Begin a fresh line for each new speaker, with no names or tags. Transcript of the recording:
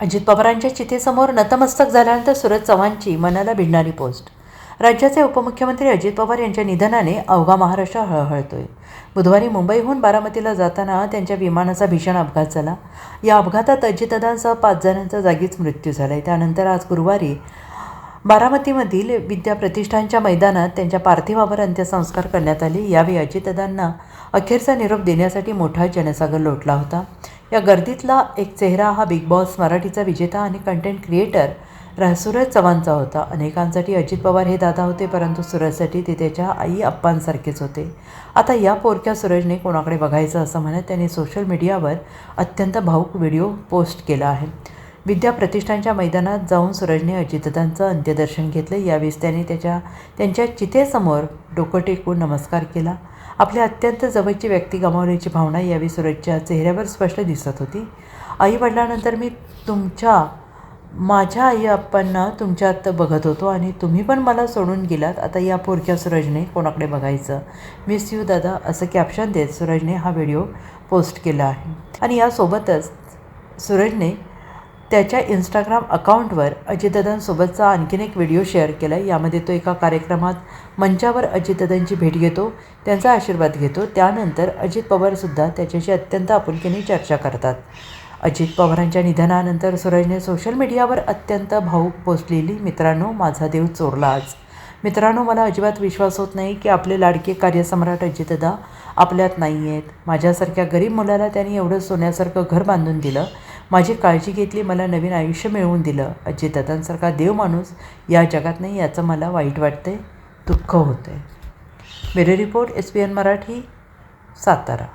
अजित पवारांच्या चितेसमोर नतमस्तक झाल्यानंतर सुरज चव्हाणची मनाला भिडणारी पोस्ट. राज्याचे उपमुख्यमंत्री अजित पवार यांच्या निधनाने अवघा महाराष्ट्र हळहळतोय. बुधवारी मुंबईहून बारामतीला जाताना त्यांच्या विमानाचा भीषण अपघात झाला. या अपघातात अजितदादांसह पाच जणांचा जागीच मृत्यू झाला आहे त्यानंतर आज गुरुवारी बारामतीमधील विद्या प्रतिष्ठानच्या मैदानात त्यांच्या पार्थिवावर अंत्यसंस्कार करण्यात आले. यावेळी अजितदादांना अखेरचा निरोप देण्यासाठी मोठा जनसागर लोटला होता. या गर्दीतला एक चेहरा हा बिग बॉस मराठीचा विजेता आणि कंटेंट क्रिएटर रा सूरज चव्हाणचा होता. अनेकांसाठी अजित पवार हे दादा होते परंतु सूरजसाठी ते त्याच्या आई अप्पांसारखेच होते. आता या पोरक्या सूरजने कोणाकडे बघायचं असं म्हणत त्याने सोशल मीडियावर अत्यंत भाऊक व्हिडिओ पोस्ट केला आहे. विद्या प्रतिष्ठानच्या मैदानात जाऊन सूरजने अजितदादांचं अंत्यदर्शन घेतलं. यावेळेस त्याने त्याच्या त्यांच्या चितेसमोर डोकं टेकून नमस्कार केला. आपल्या अत्यंत जवळची व्यक्ती गमावल्याची भावना यावेळी सूरजच्या चेहऱ्यावर स्पष्ट दिसत होती. आई वडिलानंतर मी तुमच्या माझ्या आई आप्पांना तुमच्यात बघत होतो आणि तुम्ही पण मला सोडून गेलात. आता या पोरक्या सूरजने कोणाकडे बघायचं? मिस यू दादा असं कॅप्शन देत सूरजने हा व्हिडिओ पोस्ट केला आहे. आणि यासोबतच सूरजने त्याच्या इंस्टाग्राम अकाउंटवर अजितदादांसोबतचा आणखीन एक व्हिडिओ शेअर केला आहे यामध्ये तो एका कार्यक्रमात मंचावर अजितदादांची भेट घेतो त्यांचा आशीर्वाद घेतो. त्यानंतर अजित पवारसुद्धा त्याच्याशी अत्यंत आपुलकीने चर्चा करतात. अजित पवारांच्या निधनानंतर सूरजने सोशल मीडियावर अत्यंत भाऊक पोस्ट लिहिली मित्रांनो माझा देव चोरला आज. मित्रांनो मला अजिबात विश्वास होत नाही की आपले लाडके कार्यसम्राट अजितदा आपल्यात नाही आहेत माझ्यासारख्या गरीब मुलाला त्यांनी एवढं सोन्यासारखं घर बांधून दिलं. माझी काळजी घेतली मला नवीन आयुष्य मिळवून दिलं. अजितदादांसारखा देव माणूस या जगात नाही याचं मला वाईट वाटते दुःख होतं आहे bureau report S P N Marathi Satara.